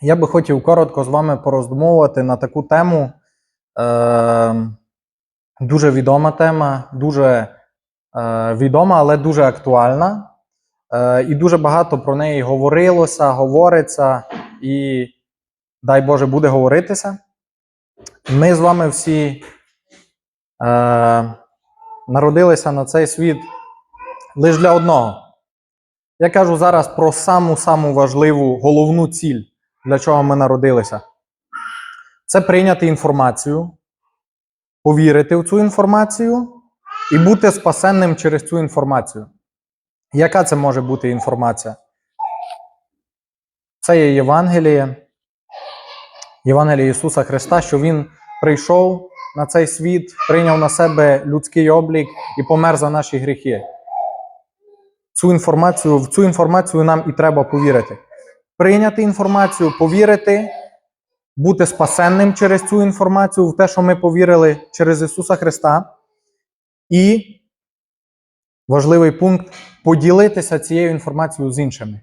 Я би хотів коротко з вами пороздумовувати на таку тему. Е, дуже відома тема, дуже е, відома, але дуже актуальна. Е, і дуже багато про неї говорилося, говориться, і дай Боже буде говоритися. Ми з вами всі е, народилися на цей світ лише для одного. Я кажу зараз про саму-саму важливу головну ціль, для чого ми народилися. Це прийняти інформацію, повірити в цю інформацію і бути спасенним через цю інформацію. Яка це може бути інформація? Це є Євангеліє, Євангеліє Ісуса Христа, що Він прийшов на цей світ, прийняв на себе людський облік і помер за наші гріхи. Цю інформацію, в цю інформацію нам і треба повірити. Прийняти інформацію, повірити, бути спасенним через цю інформацію, в те, що ми повірили через Ісуса Христа. І важливий пункт поділитися цією інформацією з іншими.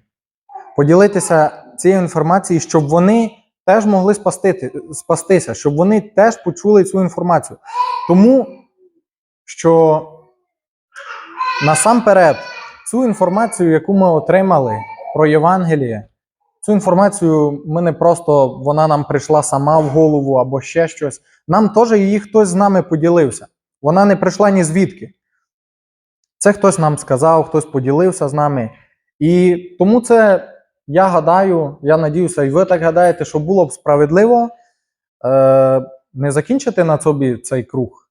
Поділитися цією інформацією, щоб вони теж могли спастити, спастися, щоб вони теж почули цю інформацію. Тому що насамперед цю інформацію, яку ми отримали про Євангеліє, цю інформацію ми не просто вона нам прийшла сама в голову або ще щось. Нам теж її хтось з нами поділився. Вона не прийшла ні звідки. Це хтось нам сказав, хтось поділився з нами. І тому це, я гадаю, я надіюся, і ви так гадаєте, що було б справедливо е, не закінчити на собі цей круг,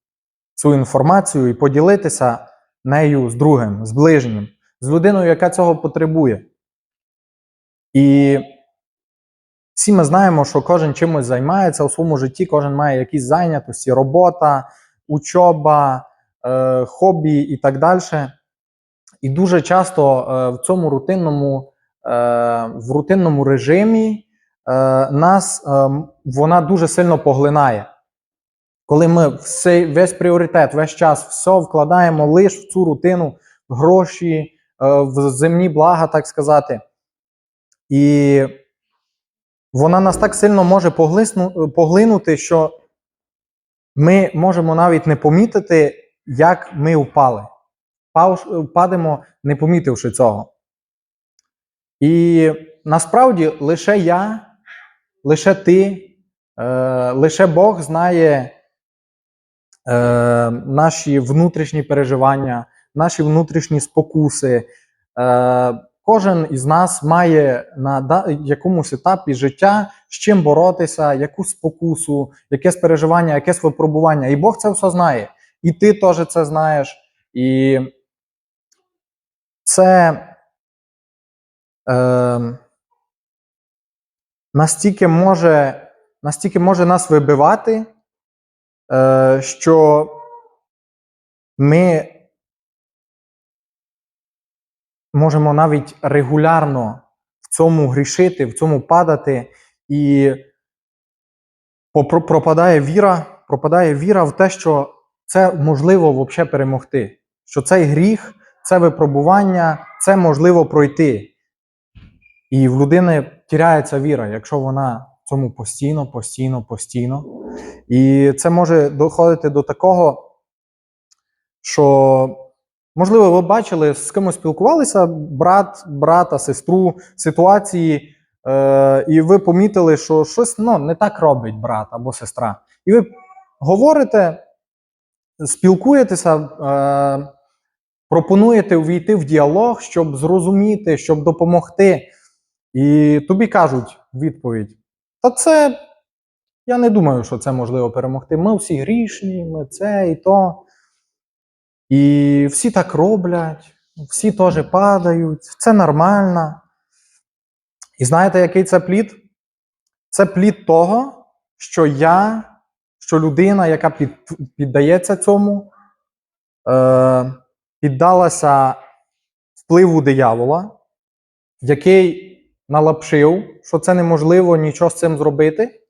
цю інформацію і поділитися нею з другим, з ближнім, з людиною, яка цього потребує. І всі ми знаємо, що кожен чимось займається у своєму житті, кожен має якісь зайнятості, робота, учоба, е, хобі і так далі. І дуже часто е, в цьому рутинному, е, в рутинному режимі е, нас е, вона дуже сильно поглинає. Коли ми все, весь пріоритет, весь час все вкладаємо лише в цю рутину, в гроші, е, в земні блага, так сказати. І вона нас так сильно може поглинути, що ми можемо навіть не помітити, як ми впали. Впадемо, не помітивши цього. І насправді лише я, лише ти, е, лише Бог знає е, наші внутрішні переживання, наші внутрішні спокуси. Е, кожен із нас має на якомусь етапі життя з чим боротися, якусь спокусу, якесь переживання, якесь випробування. І Бог це все знає. І ти теж це знаєш. І це е, настільки, може, настільки може нас вибивати, е, що ми можемо навіть регулярно в цьому грішити, в цьому падати, і пропадає віра, пропадає віра в те, що це можливо взагалі перемогти. Що цей гріх, це випробування, це можливо пройти. І в людини тіряється віра, якщо вона в цьому постійно, постійно, постійно. І це може доходити до такого, що, можливо, ви бачили, з кимось спілкувалися, брат, брата, сестру, ситуації, е, і ви помітили, що щось ну, не так робить брат або сестра. І ви говорите, спілкуєтеся, е, пропонуєте увійти в діалог, щоб зрозуміти, щоб допомогти. І тобі кажуть відповідь: Та це я не думаю, що це можливо перемогти. Ми всі грішні, ми це і то. І всі так роблять, всі теж падають, це нормально. І знаєте, який це плід? Це плід того, що я, що людина, яка під, піддається цьому, е, піддалася впливу диявола, який налапшив, що це неможливо нічого з цим зробити.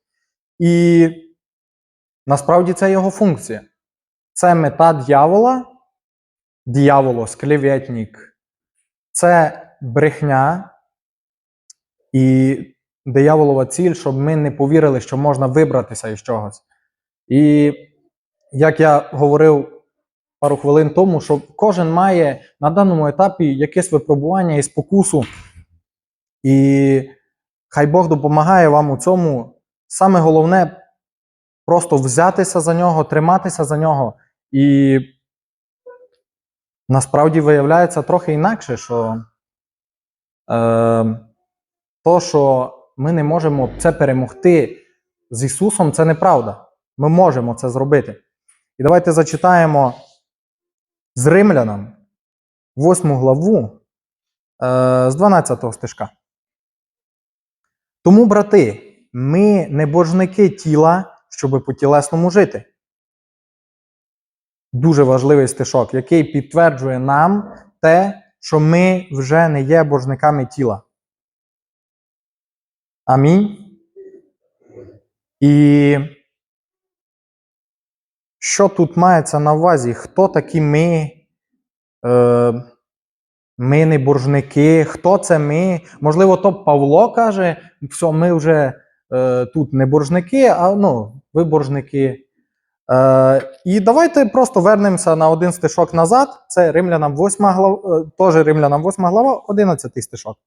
І насправді це його функція. Це мета дьявола, дьяволос, клеветник. Це брехня. І дияволова ціль, щоб ми не повірили, що можна вибратися із чогось. І як я говорив пару хвилин тому, що кожен має на даному етапі якесь випробування і спокусу. І хай Бог допомагає вам у цьому. Саме головне просто взятися за нього, триматися за нього. І насправді виявляється трохи інакше, що е, то, що ми не можемо це перемогти з Ісусом, це неправда. Ми можемо це зробити. І давайте зачитаємо з Римлянам 8 главу е, з 12 стежка. Тому, брати, ми не божники тіла, щоби по тілесному жити. Дуже важливий стишок, який підтверджує нам те, що ми вже не є божниками тіла. Амінь. І що тут мається на увазі? Хто такі ми? Е, ми не боржники, хто це ми? Можливо, то Павло каже, що ми вже е, тут не боржники, а ну, ви боржники. Е, і давайте просто вернемося на один стишок назад. Це Римлянам 8 глава, е, теж Римлянам 8 глава, 11 стишок.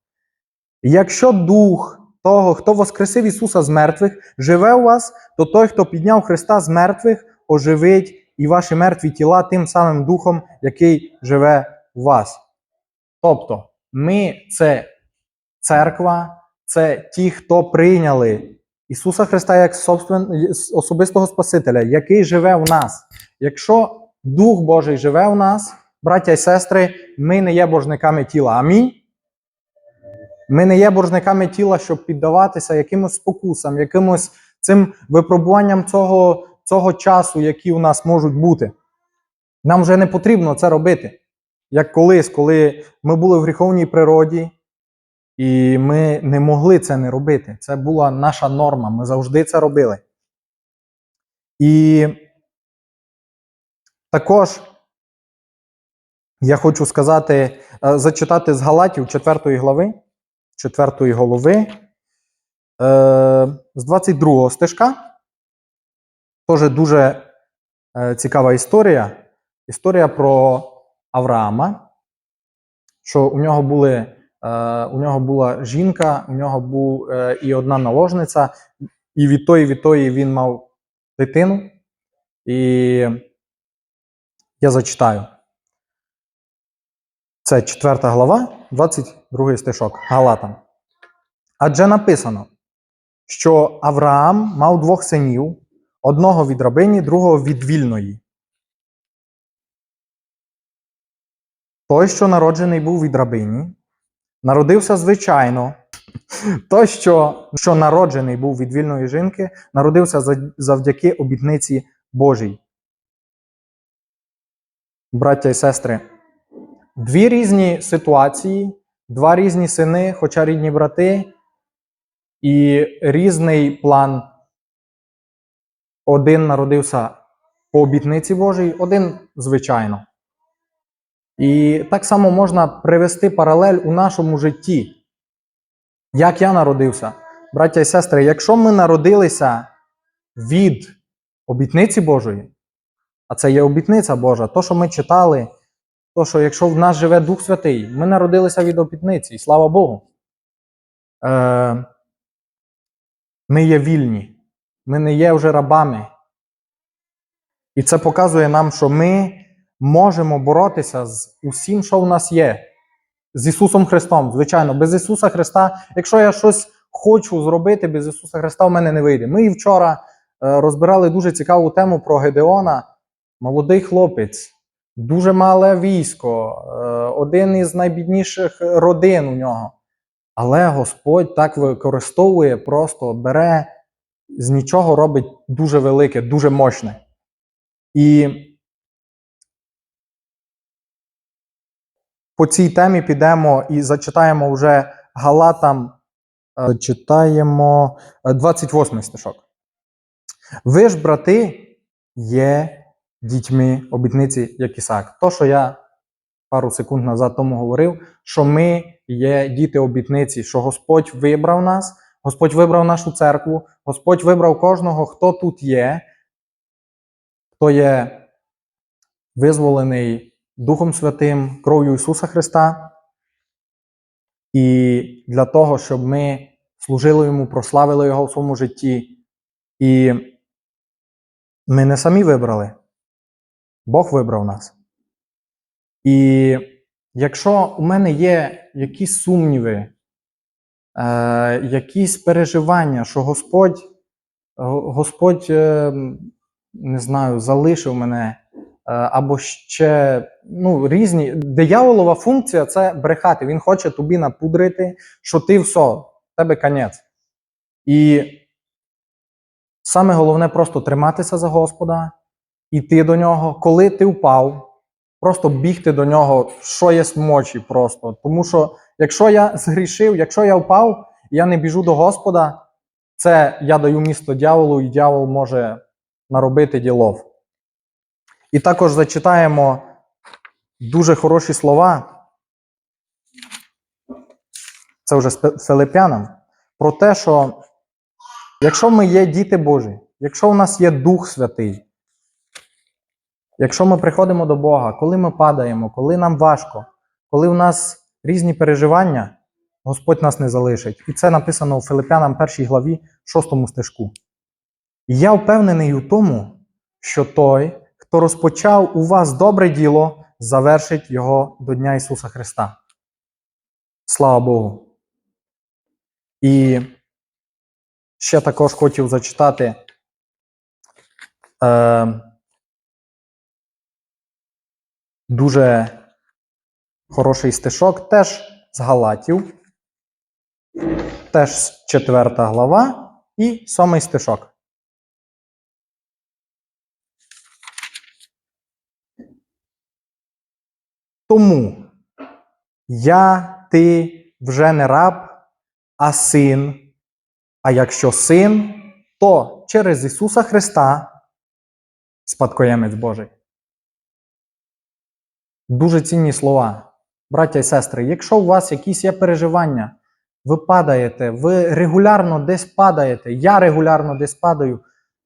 Якщо дух того, хто воскресив Ісуса з мертвих, живе у вас, то той, хто підняв Христа з мертвих, оживить і ваші мертві тіла тим самим духом, який живе у вас. Тобто, ми це церква, це ті, хто прийняли Ісуса Христа як собствен- особистого Спасителя, який живе в нас. Якщо Дух Божий живе в нас, браття і сестри, ми не є боржниками тіла. Амінь. Ми не є боржниками тіла, щоб піддаватися якимось спокусам, якимось цим випробуванням цього, цього часу, які у нас можуть бути. Нам вже не потрібно це робити. Як колись, коли ми були в гріховній природі, і ми не могли це не робити. Це була наша норма. Ми завжди це робили. І також я хочу сказати, е, зачитати з Галатів 4 глави, 4 голови, е, з 22 стежка. Теж дуже е, цікава історія. Історія про Авраама, що у нього були. Е, у нього була жінка, у нього був е, і одна наложниця, і від тої, від тої він мав дитину. І я зачитаю. Це 4 глава, 22 стишок Галатам. Адже написано, що Авраам мав двох синів: одного від рабині, другого від вільної. Той, що народжений був від рабині, народився звичайно. Той, що, що народжений був від вільної жінки, народився завдяки обітниці Божій. Браття і сестри, дві різні ситуації, два різні сини, хоча рідні брати, і різний план. Один народився по обітниці Божій, один звичайно. І так само можна привести паралель у нашому житті. Як я народився, браття і сестри, якщо ми народилися від обітниці Божої, а це є обітниця Божа, то, що ми читали, то, що якщо в нас живе Дух Святий, ми народилися від обітниці, і слава Богу. Е, ми є вільні, ми не є вже рабами. І це показує нам, що ми можемо боротися з усім, що в нас є. З Ісусом Христом. Звичайно, без Ісуса Христа, якщо я щось хочу зробити без Ісуса Христа, в мене не вийде. Ми і вчора е, розбирали дуже цікаву тему про Гедеона. Молодий хлопець, дуже мале військо, е, один із найбідніших родин у нього. Але Господь так використовує, просто бере з нічого робить дуже велике, дуже мощне. І по цій темі підемо і зачитаємо вже Галатам, е, читаємо е, 28 стишок. Ви ж, брати, є дітьми обітниці, як Ісак. То, що я пару секунд назад тому говорив, що ми є діти обітниці, що Господь вибрав нас, Господь вибрав нашу церкву, Господь вибрав кожного, хто тут є, хто є визволений Духом Святим, кров'ю Ісуса Христа. І для того, щоб ми служили Йому, прославили Його в своєму житті. І ми не самі вибрали. Бог вибрав нас. І якщо у мене є якісь сумніви, е, якісь переживання, що Господь, Господь, е, не знаю, залишив мене, або ще ну, різні. Дияволова функція це брехати. Він хоче тобі напудрити, що ти все, тебе конець. І саме головне просто триматися за Господа, іти до нього. Коли ти впав, просто бігти до нього, що є мочі просто. Тому що якщо я згрішив, якщо я впав, я не біжу до Господа, це я даю місто дьяволу, і дьявол може наробити ділов. І також зачитаємо дуже хороші слова. Це вже з Филип'янам, про те, що якщо ми є діти Божі, якщо у нас є Дух Святий, якщо ми приходимо до Бога, коли ми падаємо, коли нам важко, коли у нас різні переживання, Господь нас не залишить. І це написано у Филип'янам 1 главі, 6 стежку. І я впевнений у тому, що той, хто розпочав у вас добре діло, завершить його до Дня Ісуса Христа. Слава Богу. І ще також хотів зачитати е, дуже хороший стишок, теж з Галатів, теж четверта глава і сьомий стишок. Тому я ти вже не раб, а син. А якщо син, то через Ісуса Христа спадкоємець Божий. Дуже цінні слова, браття і сестри. Якщо у вас якісь є переживання, ви падаєте, ви регулярно десь падаєте, я регулярно десь падаю,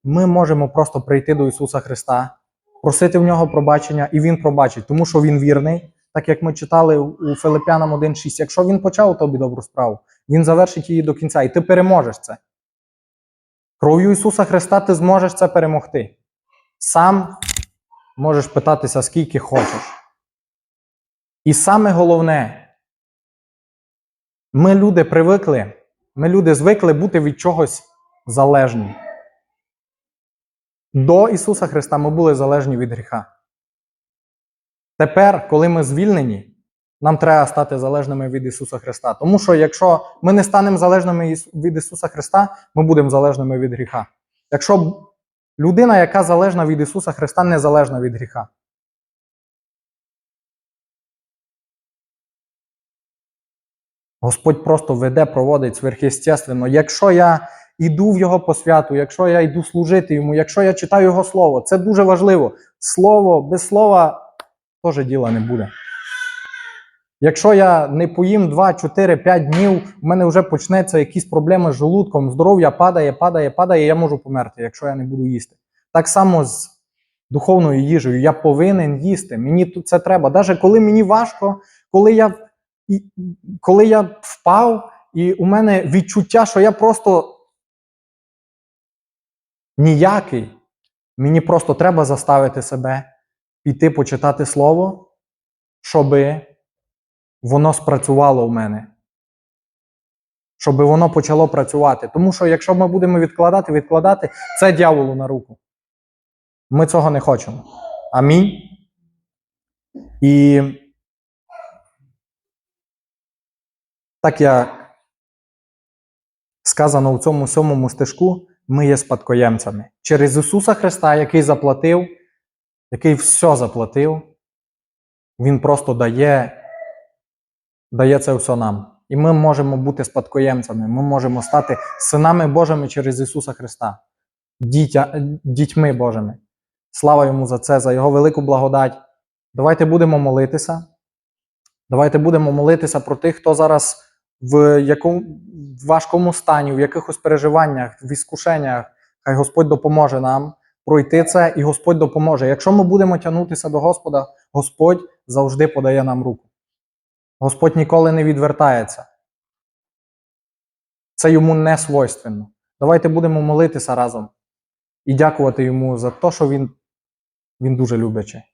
ми можемо просто прийти до Ісуса Христа, просити в нього пробачення, і Він пробачить, тому що Він вірний, так як ми читали у Филип'янам 1.6. Якщо Він почав тобі добру справу, Він завершить її до кінця, і ти переможеш це. Кров'ю Ісуса Христа ти зможеш це перемогти. Сам можеш питатися, скільки хочеш. І саме головне, ми люди привикли, ми люди звикли бути від чогось залежні. До Ісуса Христа ми були залежні від гріха. Тепер, коли ми звільнені, нам треба стати залежними від Ісуса Христа. Тому що якщо ми не станемо залежними від Ісуса Христа, ми будемо залежними від гріха. Якщо людина, яка залежна від Ісуса Христа, не залежна від гріха. Господь просто веде, проводить сверхъестественно. Якщо я йду в Його посвяту, якщо я йду служити йому, якщо я читаю Його Слово, це дуже важливо. Слово без слова теж діла не буде. Якщо я не поїм 2, 4, 5 днів, в мене вже почнеться якісь проблеми з желудком, здоров'я падає, падає, падає, я можу померти, якщо я не буду їсти. Так само з духовною їжею. Я повинен їсти. Мені це треба. Навіть коли мені важко, коли я, коли я впав, і у мене відчуття, що я просто ніякий, мені просто треба заставити себе піти почитати слово, щоби воно спрацювало в мене. Щоб воно почало працювати. Тому що якщо ми будемо відкладати, відкладати, це дьяволу на руку. Ми цього не хочемо. Амінь. І так як сказано у цьому сьомому стежку, ми є спадкоємцями. Через Ісуса Христа, який заплатив, який все заплатив, Він просто дає дає це все нам. І ми можемо бути спадкоємцями, ми можемо стати синами Божими через Ісуса Христа, дітя, дітьми Божими. Слава йому за це, за Його велику благодать. Давайте будемо молитися. Давайте будемо молитися про тих, хто зараз в якому важкому стані, в якихось переживаннях, в іскушеннях, хай Господь допоможе нам пройти це, і Господь допоможе. Якщо ми будемо тягнутися до Господа, Господь завжди подає нам руку. Господь ніколи не відвертається. Це йому не свойственно. Давайте будемо молитися разом і дякувати йому за те, що він, він дуже любячий.